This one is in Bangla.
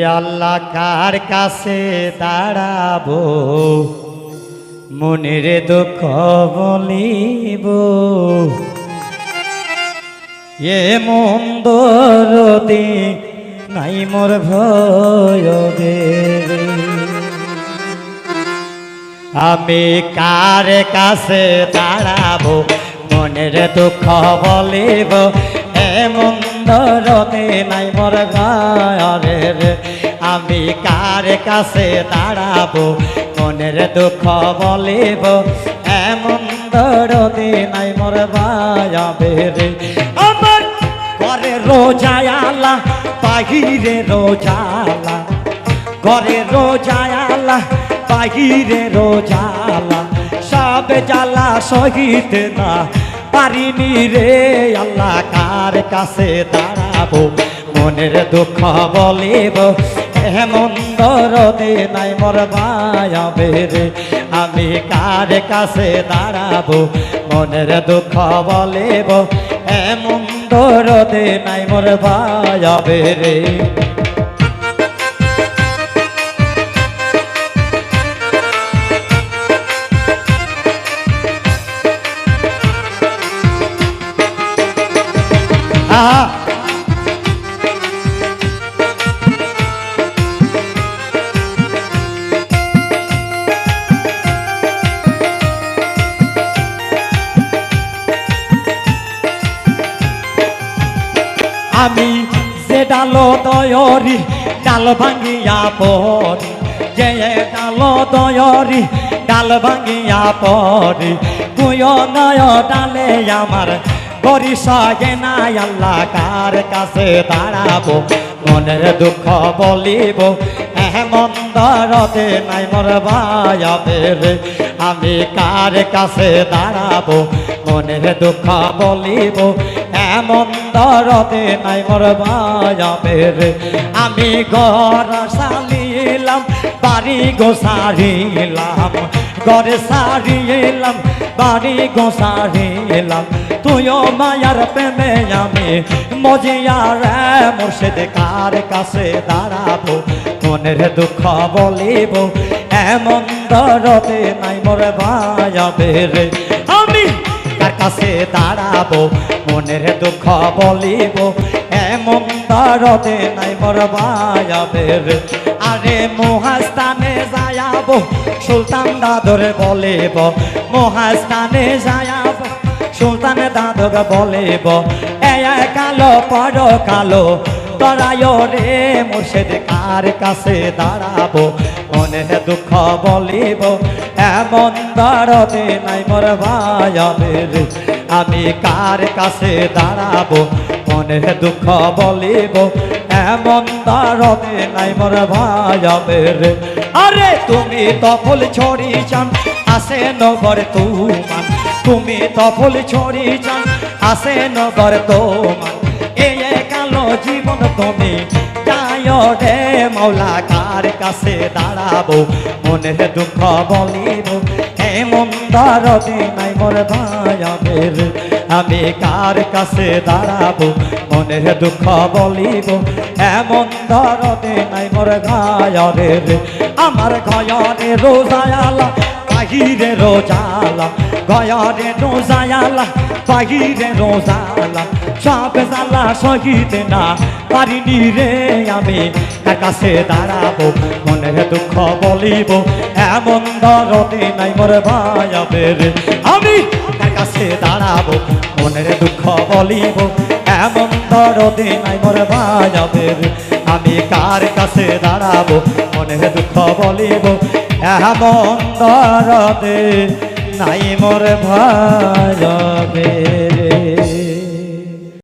আল্লাহ কার কাছে দাঁড়াবো? মনের দুঃখ বলিব। এ মন্দরতে নাই মোর ভয় আমি কার কাছে দাঁড়াবো? মনের দুঃখ বলিব। এমন ধরতে নাই মোর রে। আমি কার কাছে দাঁড়াবো? মনের দুঃখ বলিব, এমন ধরতে নাই মোর রে। আমার ঘরে রোজায়ালা বাহিরে রোজালা ঘরে রোজায়ালা বাহিরে রোজালা সব জ্বালা সহিত না পারিনি রে, আল্লাহ কার কাছে দাঁড়াবো? মনের দুঃখ বলিব, এমন দরদে নাই মোর মায়াবে রে। আমি কার কাছে দাঁড়াবো? মনের দুঃখ বলিব, এমন দরদে নাই মোর মায়াবে রে। আমি যে ডাল দয়রি, ডাল ভাঙিয়া পড়ি। যে ডাল দয়রি, ডাল ভাঙিয়া পড়ি। তুয় নয় ডালে আমার বরি সগে নাই আল্লাহ, কার কাছে দাঁড়াবো? মনের দুঃখ বলিব, এমন দরদে নাই মোর ভায়াবের আমি কার কাছে দাঁড়াবো? মনের দুঃখ বলিব, এমন দরদে নাই মোর ভায়াবের আমি ঘর সালিলাম বাড়ি গো সারিলাম, ঘরে সারিলাম, বাড়ি গো সারিলাম। তুইও মায়ার প্রেমে আমি মজিয়ার মুর্শিদ কার কাছে দাঁড়াবো? মনের দুঃখ বলিব, এমন দরদে নাই মোর ভায়াবে রে। আমি কার কাছে দাঁড়াবো? মনের দুঃখ বলিব, এমন দরদে নাই মোর ভায়াবে রে। আরে মহাস্থানে যায়াব, সুলতান দাদরে বলিব মহাস্থানে যায়াব সুলতান দাদর বলিব কালো, পর কালো, তরায় রে মুর্শিদ, কার কাছে দাঁড়াবো? মনে দুঃখ বলিব, এমন দরদে নাই মোর ভায়াবে রে আমি কার কাছে দাঁড়াবো? মনে দুঃখ বলিব, এমন দরদে নাই মোর ভায়াবে রে আরে তুমি তফল ছড়ি চান আসে নগর তুমান তুমি তফল ছড়ি চান, আসে নগর তোমার। এ কালো জীবন তুমি রে মৌলা কার কাছে দাঁড়াবো? মনের দুঃখ বলিব এমন দরদি নাই মোর ভায়াবের। আমি কার কাছে দাঁড়াবো? মনের দুঃখ বলিব এমন দরদি নাই মোর গায়ের আমার গয়রে রোজায়ালা বাহিরে রোজালা, গয়রে রোজায়ালা বাহিরে রোজালা সব জালা সহিত না পারিনি রে আমি তার কাছে দাঁড়াবো, মনের দুঃখ বলিব, এমন দরদে নাই মোর ভায়াবে রে আমি তার কাছে দাঁড়াবো, মনের দুঃখ বলিব এমন দরদে নাই মোর ভায়াবে রে আমি কার কাছে দাঁড়াবো? মনের দুঃখ বলিব। এমন দরদে নাই মোর ভায়াবে